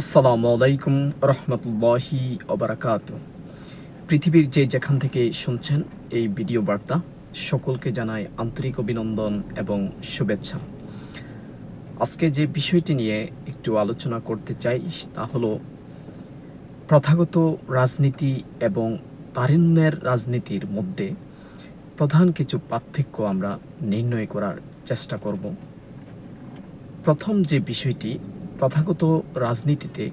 আসসালামু আলাইকুম রহমতুল্লাহি ওবরাকাত পৃথিবীর যে যেখান থেকে শুনছেন এই ভিডিও বার্তা, সকলকে জানাই আন্তরিক অভিনন্দন এবং শুভেচ্ছা। আজকে যে বিষয়টি নিয়ে একটু আলোচনা করতে চাই, তা হলো প্রথাগত রাজনীতি এবং তারুণ্যের রাজনীতির মধ্যে প্রধান কিছু পার্থক্য আমরা নির্ণয় করার চেষ্টা করব। প্রথম যে বিষয়টি প্রথাগত রাজনীতিতে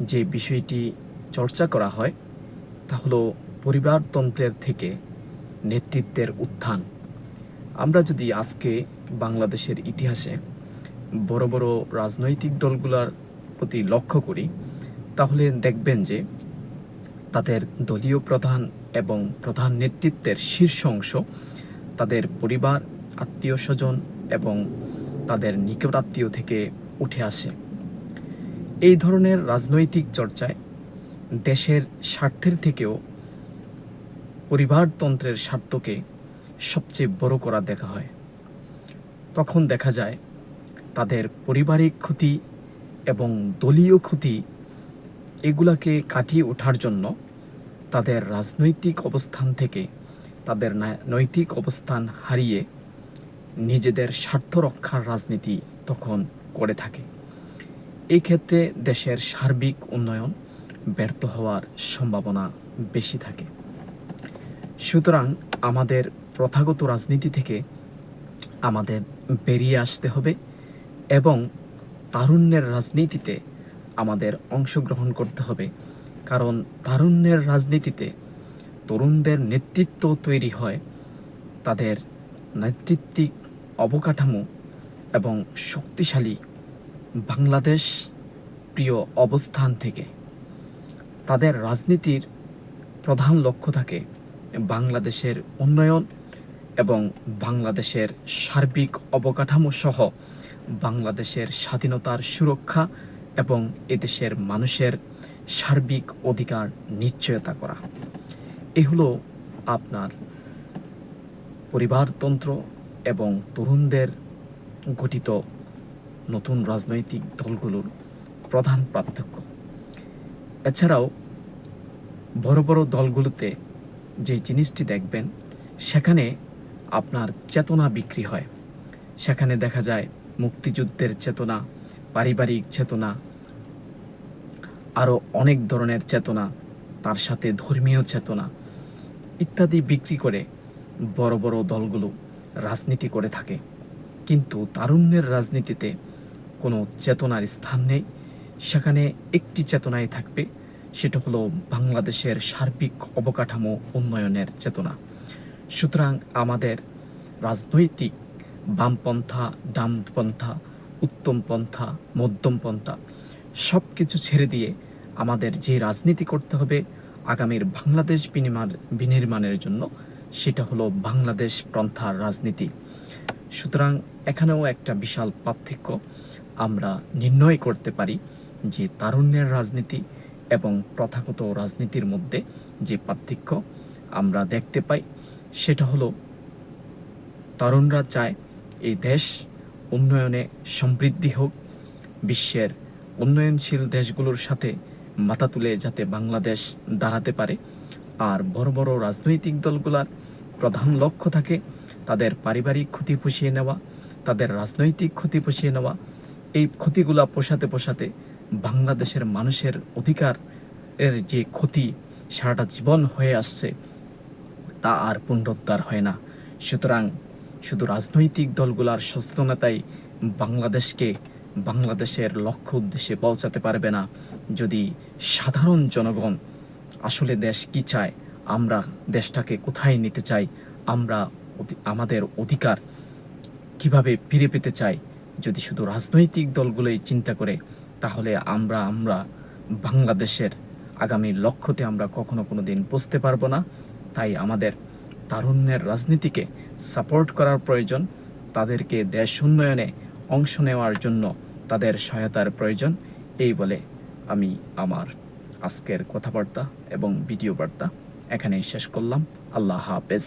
যে বিষয়টি চর্চা করা হয়, তা হলো পরিবারতন্ত্রের থেকে নেতৃত্বের উত্থান। আমরা যদি আজকে বাংলাদেশের ইতিহাসে বড় বড় রাজনৈতিক দলগুলোর প্রতি লক্ষ্য করি, তাহলে দেখবেন যে তাদের দলীয় প্রধান এবং প্রধান নেতৃত্বের শীর্ষ অংশ তাদের পরিবার, আত্মীয় স্বজন এবং তাদের নিকটাত্মীয় থেকে উঠে আসে। এই ধরনের রাজনৈতিক চর্চায় দেশের স্বার্থের থেকেও পরিবারতন্ত্রের স্বার্থকে সবচেয়ে বড় করা দেখা হয়। তখন দেখা যায়, তাদের পারিবারিক ক্ষতি এবং দলীয় ক্ষতি এগুলাকে কাটিয়ে ওঠার জন্য তাদের রাজনৈতিক অবস্থান থেকে তাদের নৈতিক অবস্থান হারিয়ে নিজেদের স্বার্থ রক্ষার রাজনীতি তখন করে থাকে। এই ক্ষেত্রে দেশের সার্বিক উন্নয়ন ব্যর্থ হওয়ার সম্ভাবনা বেশি থাকে। সুতরাং আমাদের প্রথাগত রাজনীতি থেকে আমাদের বেরিয়ে আসতে হবে এবং তারুণ্যের রাজনীতিতে আমাদের অংশগ্রহণ করতে হবে। কারণ তারুণ্যের রাজনীতিতে তরুণদের নেতৃত্ব তৈরি হয়, তাদের নেতৃত্বিক অবকাঠামো এবং শক্তিশালী বাংলাদেশ প্রিয় অবস্থান থেকে। তাদের রাজনীতির প্রধান লক্ষ্য থাকে বাংলাদেশের উন্নয়ন এবং বাংলাদেশের সার্বিক অবকাঠামো সহ বাংলাদেশের স্বাধীনতার সুরক্ষা এবং এদেশের মানুষের সার্বিক অধিকার নিশ্চয়তা করা। এ হলো আপনার পরিবারতন্ত্র এবং তরুণদের গঠিত নতুন রাজনৈতিক দলগুলোর প্রধান পার্থক্য। এছাড়াও, বড় বড় দলগুলোতে যে জিনিসটি দেখবেন, সেখানে আপনার চেতনা বিক্রি হয়। সেখানে দেখা যায় মুক্তিযুদ্ধের চেতনা, পারিবারিক চেতনা, আরও অনেক ধরনের চেতনা, তার সাথে ধর্মীয় চেতনা ইত্যাদি বিক্রি করে বড় বড় দলগুলো রাজনীতি করে থাকে। কিন্তু তারুণ্যের রাজনীতিতে কোনো চেতনার স্থান নেই। সেখানে একটি চেতনায় থাকবে, সেটা হলো বাংলাদেশের সার্বিক অবকাঠামো উন্নয়নের চেতনা। সুতরাং আমাদের রাজনৈতিক বামপন্থা ডামপন্থা উত্তমপন্থা, মধ্যমপন্থা সব কিছু ছেড়ে দিয়ে আমাদের যে রাজনীতি করতে হবে আগামীর বাংলাদেশ বিনির্মাণ বিনির্মাণের জন্য, সেটা হলো বাংলাদেশ পন্থার রাজনীতি। সুতরাং এখানেও একটা বিশাল পার্থক্য আমরা নির্ণয় করতে পারি যে তারুণ্যের রাজনীতি এবং প্রথাগত রাজনীতির মধ্যে যে পার্থক্য আমরা দেখতে পাই, সেটা হলো তরুণরা চায় এই দেশ উন্নয়নে সমৃদ্ধি হোক, বিশ্বের উন্নয়নশীল দেশগুলোর সাথে মাথা তুলে যাতে বাংলাদেশ দাঁড়াতে পারে। আর বড় বড় রাজনৈতিক দলগুলার প্রধান লক্ষ্য থাকে তাদের পারিবারিক ক্ষতি পুষিয়ে নেওয়া, তাদের রাজনৈতিক ক্ষতি পুষিয়ে নেওয়া, এই ক্ষতিগুলা পোষাতে পোষাতে বাংলাদেশের মানুষের অধিকার এর যে ক্ষতি, সারাটা জীবন হয়ে আসছে, তা আর পুনরুদ্ধার হয় না। সুতরাং শুধু রাজনৈতিক দলগুলার সচেতনতাই বাংলাদেশকে বাংলাদেশের লক্ষ্য উদ্দেশ্যে পৌঁছাতে পারবে না। যদি সাধারণ জনগণ আসলে দেশ কি চায়, আমরা দেশটাকে কোথায় নিতে চাই, আমরা আমাদের অধিকার কীভাবে ফিরে পেতে চাই? যদি শুধু রাজনৈতিক দলগুলোই চিন্তা করে, তাহলে আমরা আমরা বাংলাদেশের আগামী লক্ষ্যতে আমরা কখনো কোনো দিন বুঝতে পারব না। তাই আমাদের তারুণ্যের রাজনীতিকে সাপোর্ট করার প্রয়োজন, তাদেরকে দেশ উন্নয়নে অংশ নেওয়ার জন্য তাদের সহায়তার প্রয়োজন। এই বলে আমি আমার আজকের কথাবার্তা এবং ভিডিও বার্তা এখানেই শেষ করলাম। আল্লাহ হাফেজ।